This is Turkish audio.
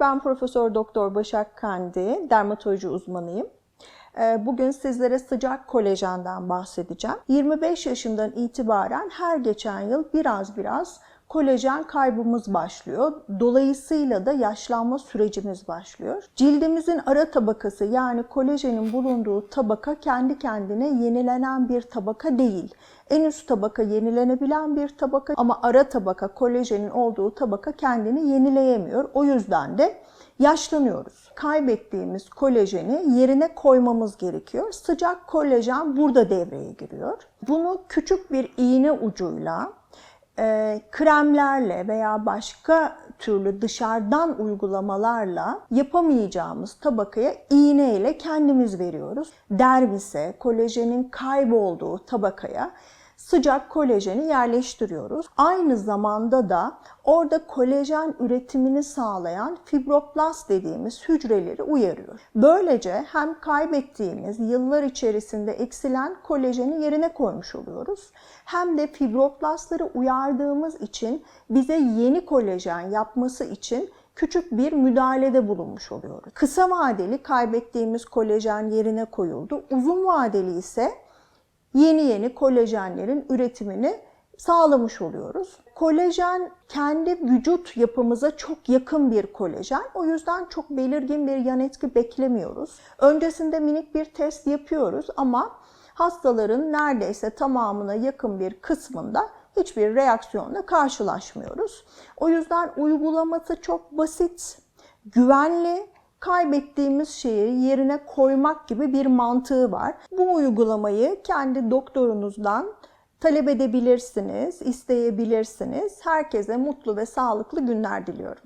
Ben Profesör Doktor Başak Kandi, dermatoloji uzmanıyım. Ee, Bugün sizlere sıcak kolajenden bahsedeceğim. 25 yaşından itibaren her geçen yıl biraz biraz kolajen kaybımız başlıyor. Dolayısıyla da yaşlanma sürecimiz başlıyor. Cildimizin ara tabakası yani kolajenin bulunduğu tabaka kendi kendine yenilenen bir tabaka değil. En üst tabaka yenilenebilen bir tabaka ama ara tabaka kolajenin olduğu tabaka kendini yenileyemiyor. O yüzden de yaşlanıyoruz. Kaybettiğimiz kolajeni yerine koymamız gerekiyor. Sıcak kolajen burada devreye giriyor. Bunu küçük bir iğne ucuyla e, kremlerle veya başka türlü dışarıdan uygulamalarla yapamayacağımız tabakaya iğne ile kendimiz veriyoruz. Dermise, kolajenin kaybolduğu tabakaya sıcak kolajeni yerleştiriyoruz. Aynı zamanda da orada kolajen üretimini sağlayan fibroblast dediğimiz hücreleri uyarıyor. Böylece hem kaybettiğimiz yıllar içerisinde eksilen kolajeni yerine koymuş oluyoruz. Hem de fibroblastları uyardığımız için bize yeni kolajen yapması için küçük bir müdahalede bulunmuş oluyoruz. Kısa vadeli kaybettiğimiz kolajen yerine koyuldu. Uzun vadeli ise yeni yeni kolajenlerin üretimini sağlamış oluyoruz. Kolajen kendi vücut yapımıza çok yakın bir kolajen. O yüzden çok belirgin bir yan etki beklemiyoruz. Öncesinde minik bir test yapıyoruz ama hastaların neredeyse tamamına yakın bir kısmında hiçbir reaksiyonla karşılaşmıyoruz. O yüzden uygulaması çok basit, güvenli kaybettiğimiz şeyi yerine koymak gibi bir mantığı var. Bu uygulamayı kendi doktorunuzdan talep edebilirsiniz, isteyebilirsiniz. Herkese mutlu ve sağlıklı günler diliyorum.